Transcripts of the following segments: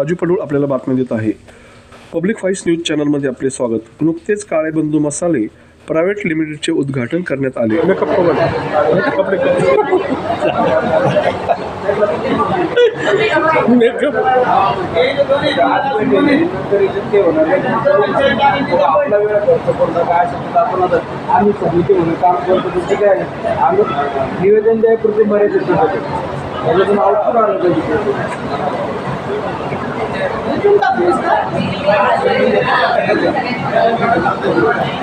राजू पडूळ आपल्याला बातमी देत आहे. पब्लिक व्हॉइस न्यूज चॅनलमध्ये आपले स्वागत. नुकतेच काळे बंधू मसाले प्रायव्हेट लिमिटेडचे उद्घाटन करण्यात आले. निवेदन द्यायपुरते मर्यादित त्याच्यातून आउटपुट आलं पाहिजे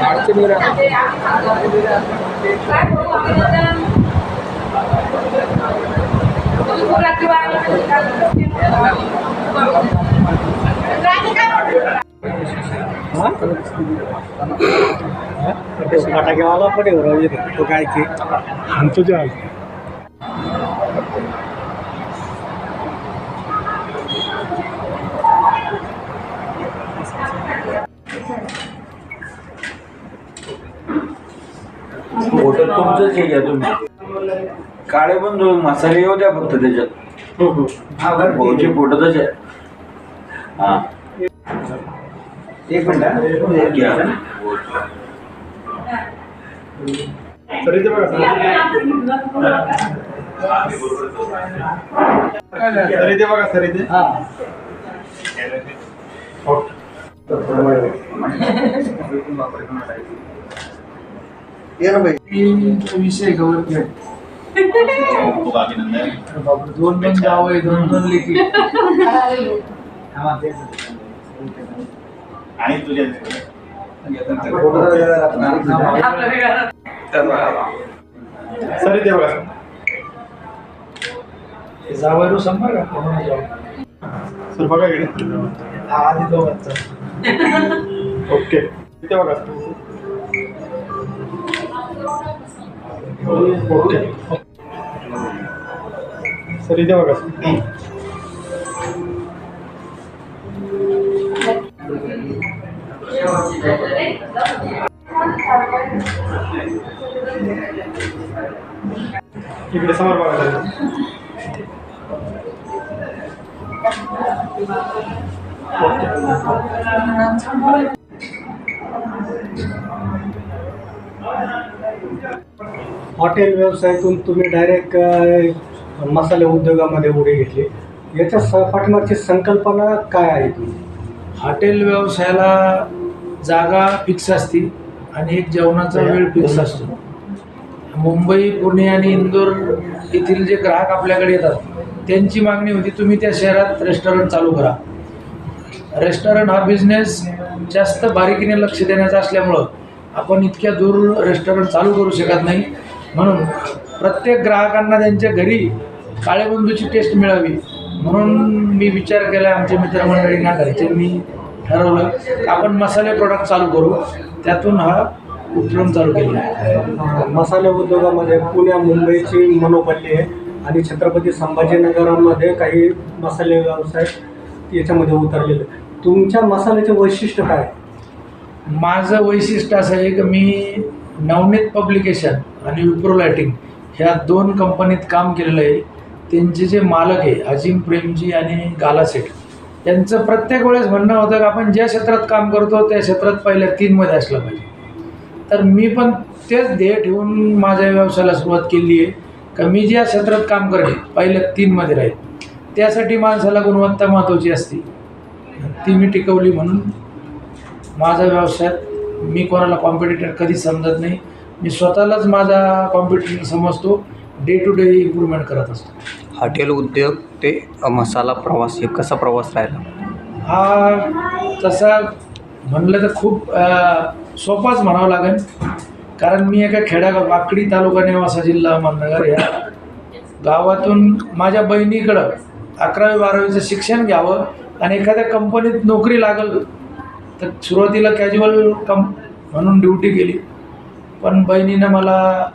अडचणी फटाक्यावाला पण आहे तो काय की आमचं जे आहे फोटो तुमचंच हे घ्या तुम्ही. काळे बंधू मसाले येऊ द्या फक्त त्याच्यात. भाऊचे फोटो तसे हा एक मिनिट घ्या. हा. विषय कवर केला दोन दोन गाव आहे दोन दोन लेखी जावं संभार का कोणाला जाऊ सर बघा इकडे. हा आधी दोघांचा ओके. इथे बघा. ओके सर इथे बघा इकडे समोर बघा हॉटेल व्यवसायातून तुम्ही डायरेक्ट मसाले उद्योगामध्ये उडी घेतली. याच्या स पाठीमागची संकल्पना काय आहे तुमची? हॉटेल व्यवसायाला जागा फिक्स असते आणि एक जेवणाचा वेळ फिक्स असतो. मुंबई पुणे आणि इंदोर येथील जे ग्राहक आपल्याकडे येतात त्यांची मागणी होती तुम्ही त्या शहरात रेस्टॉरंट चालू करा. रेस्टॉरंट हा बिझनेस जास्त बारीकीने लक्ष देण्याचा असल्यामुळं आपण इतक्या दूर रेस्टॉरंट चालू करू शकत नाही. म्हणून प्रत्येक ग्राहकांना त्यांच्या घरी काळेबंधूची टेस्ट मिळावी म्हणून मी विचार केला आमच्या मित्रमंडळींना घरच्यांनी ठरवलं आपण मसाले प्रोडक्ट चालू करू त्यातून हा उपक्रम चालू केला आहे मसाले उद्योगामध्ये पुण्या मुंबईची मनोपल्ली आहे आणि छत्रपती संभाजीनगरामध्ये काही मसाले व्यवसाय याच्यामध्ये उतरलेले. तुमच्या मसाल्याचे वैशिष्ट्य काय? माझं वैशिष्ट्य असं आहे की मी नवनीत पब्लिकेशन आणि विप्रो लायटिंग ह्या दोन कंपनीत काम केलेलं आहे. त्यांचे जे मालक आहे अजिम प्रेमजी आणि गाला सेठ त्यांचं प्रत्येक वेळेस म्हणणं होतं की आपण ज्या क्षेत्रात काम करतो त्या क्षेत्रात पहिल्या तीनमध्ये असलं पाहिजे. तर मी पण तेच ध्येय ठेवून माझ्या व्यवसायाला सुरुवात केली आहे का मी ज्या क्षेत्रात काम करेन पहिल्या तीनमध्ये राहील त्यासाठी माणसाला गुणवत्ता महत्त्वाची असते. ती मी टिकवली म्हणून माझा व्यवसायात मी कोणाला कॉम्पिटिटर कधीच समजत नाही. मी स्वतःलाच माझा कॉम्पिटिटर समजतो डे टू डे इम्प्रूव्हमेंट करत असतो. हॉटेल उद्योग ते मसाला प्रवास हे कसा प्रवास राहिला? हा तसा म्हणलं तर खूप अ, सोपाच म्हणावं लागेल. कारण मी एका खेड्यागाव वाकडी तालुका नेवासा जिल्हा अहमदनगर या गावातून माझ्या बहिणीकडं अकरावी बारावीचं शिक्षण घ्यावं आणि एखाद्या कंपनीत नोकरी लागल तर सुरुवातीला कॅज्युअल कम म्हणून ड्युटी केली. पण बहिणीनं मला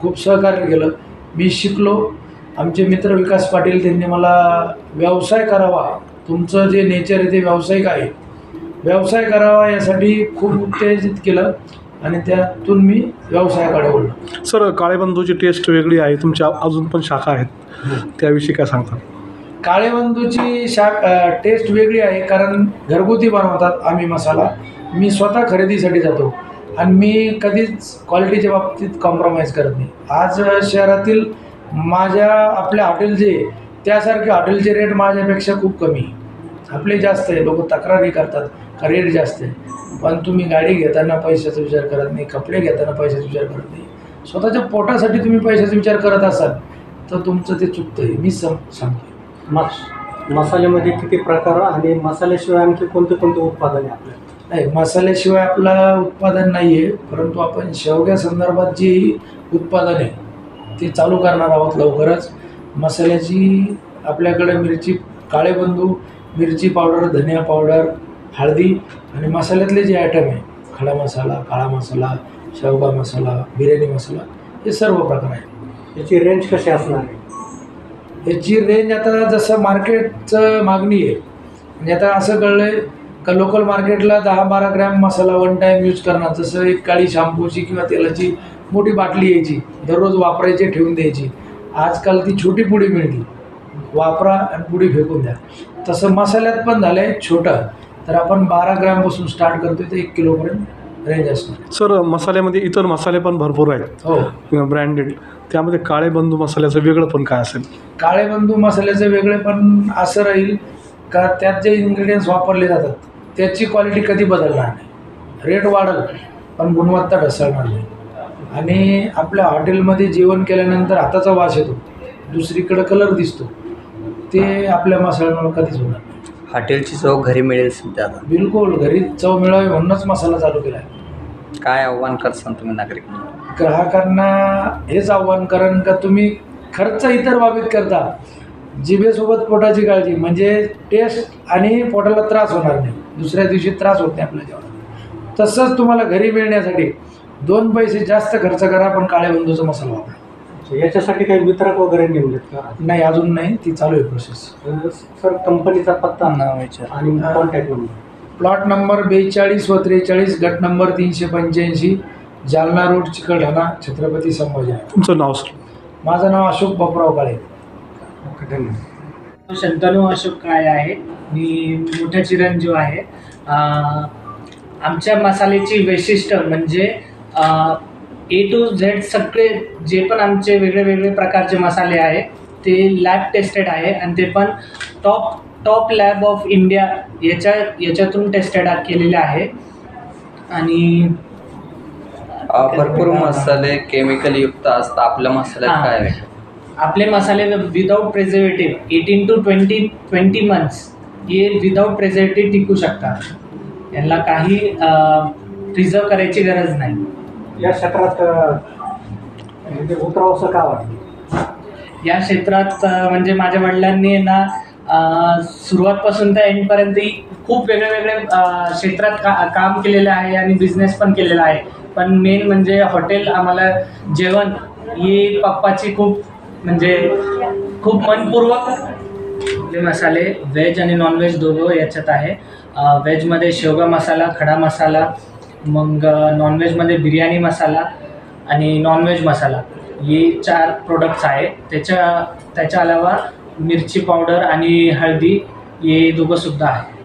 खूप सहकार्य केलं. मी शिकलो. आमचे मित्र विकास पाटील त्यांनी मला व्यवसाय करावा. तुमचं जे नेचर आहे ते व्यावसायिक आहे. व्यवसाय करावा यासाठी खूप उत्तेजित केलं आणि त्यातून मी व्यवसायाकडे वळलो. सर काळेबंधूची टेस्ट वेगळी आहे. तुमच्या अजून पण शाखा आहेत. त्याविषयी काय सांगता? काळेबंधूची शा टेस्ट वेगळी आहे. कारण घरगुती बनवतात आम्ही मसाला. मी स्वतः खरेदीसाठी जातो. आणि मी कधीच क्वालिटीच्या बाबतीत कॉम्प्रोमाइज करत नाही. आज शहरातील माझ्या आपल्या हॉटेल जे आहे, त्यासारखे हॉटेलचे रेट माझ्यापेक्षा खूप कमी. आहे. आपले जास्त आहे लोक तक्रारी करतात का रेट जास्त आहे? पण तुम्ही गाडी घेताना पैशाचा विचार करत नाही कपडे घेताना पैशाचा विचार करत नाही. स्वतःच्या पोटासाठी तुम्ही पैशाचा विचार करत असाल तर तुमचं ते चुकतं आहे मी सम सांगतो मस मसाल्यामध्ये किती प्रकार आणि मसाल्याशिवाय आणखी कोणते कोणते उत्पादन आहे आपल्याला नाही मसाल्याशिवाय आपलं उत्पादन नाही आहे परंतु आपण शेवग्या संदर्भात जी उत्पादन आहे ते चालू करणार आहोत लवकरच. मसाल्याची आपल्याकडे मिरची काळेबंधू मिरची पावडर धनिया पावडर हळदी आणि मसाल्यातले जे आयटम आहे खडा मसाला काळा मसाला शेवगा मसाला बिर्याणी मसाला हे सर्व प्रकार आहेत. याची रेंज कशी असणार? आहे याची रेंज आता जसं मार्केटचं मागणी आहे म्हणजे आता असं कळलं आहे का लोकल मार्केटला दहा बारा ग्रॅम मसाला वन टाईम यूज करणार. जसं एक काळी शॅम्पूची किंवा तेलाची मोठी बाटली यायची दररोज वापरायची ठेवून द्यायची. आजकाल ती छोटी पुडी मिळते वापरा आणि पुडी फेकून द्या. तसं मसाल्यात पण झालं आहे छोटं. तर आपण बारा ग्रॅमपासून स्टार्ट करतोय तर एक किलोपर्यंत रेंज असणार. सर मसाल्यामध्ये इतर मसाले पण भरपूर आहेत. हो. ब्रँडेड त्यामध्ये काळे बंधू मसाल्याचं वेगळं पण काय असेल? काळेबंधू मसाल्याचं वेगळे पण असं राहील का त्यात जे इन्ग्रेडियंट्स वापरले जातात? त्याची क्वालिटी कधी बदलणार नाही. रेट वाढेल पण गुणवत्ता ढसळणार नाही. आणि आपल्या हॉटेलमध्ये जेवण केल्यानंतर हाताचा वास येतो. दुसरीकडे कलर दिसतो. ते आपल्या मसाल्यामुळे कधीच होणार नाही. हॉटेलची चव घरी मिळेल सध्या आता. बिलकुल घरी चव मिळावी म्हणूनच मसाला चालू केला आहे. काय आव्हान करसान तुम्ही नागरिक ग्राहकांना हेच आव्हान कारण का तुम्ही खर्च इतर बाबीत करता. जिभेसोबत पोटाची काळजी म्हणजे टेस्ट आणि पोटाला त्रास होणार नाही. दुसऱ्या दिवशी त्रास होत नाही आपल्या जेवणात. तसंच तुम्हाला घरी मिळण्यासाठी दोन पैसे जास्त खर्च करा पण काळ्या बंधूचा मसाला वापरा. याच्यासाठी काही वितरक वगैरे नेमलेत का? नाही अजून नाही. ती चालू आहे प्रोसेस सर कंपनीचा पत्ता नाव विचार. आणि कॉन्टॅक्ट नंबर प्लॉट नंबर बेचाळीस व त्रेचाळीस गट नंबर तीनशे पंच्याऐंशी जालना रोड चिकलठाणा छत्रपती संभाजीनगर तुमचं नाव सर? माझं नाव अशोक बापराव काळे. ओके धन्यवाद. शंतनू अशोक काळे आहे मी मोठा चिरंजीव आहे. आमच्या मसाल्याची वैशिष्ट्य म्हणजे ए टू झेड सगळे जे पण आमचे वेगळे वेगळे प्रकारचे मसाले आहे ते लॅब टेस्टेड आहे आणि ते पण top top lab of India याच्या याच्यातून टेस्टेड केलेले आहे. आणि भरपूर मसाले केमिकल युक्त असतात. आपल्या मसाल्यात. काय आपले मसाले without preservative eighteen to twenty twenty months हे विदाऊट प्रेझर्वेटिव्ह टिकू शकतात. यांना काही प्रिझर्व करायची गरज नाही. या क्षेत्रात म्हणजे उतरावंसं का वाटतं? या क्षेत्रात म्हणजे माझ्या वडिलांनी ना सुरुवातपासून तर एंडपर्यंत खूप वेगळे वेगळे क्षेत्रात का काम केलेलं आहे आणि बिझनेस पण केलेला आहे. पण मेन म्हणजे हॉटेल आम्हाला जेवण ही पप्पाची खूप म्हणजे खूप मनपूर्वक आपले मसाले? व्हेज आणि नॉनव्हेज दोघं याच्यात आहे. व्हेजमध्ये शेवगा मसाला खडा मसाला मग नॉनव्हेजमध्ये बिर्याणी मसाला आणि नॉनव्हेज मसाला. हे चार प्रोडक्ट्स आहे. त्याच्या त्याच्या अलावा मिरची पावडर आणि हळदी हे दोघंसुद्धा आहे.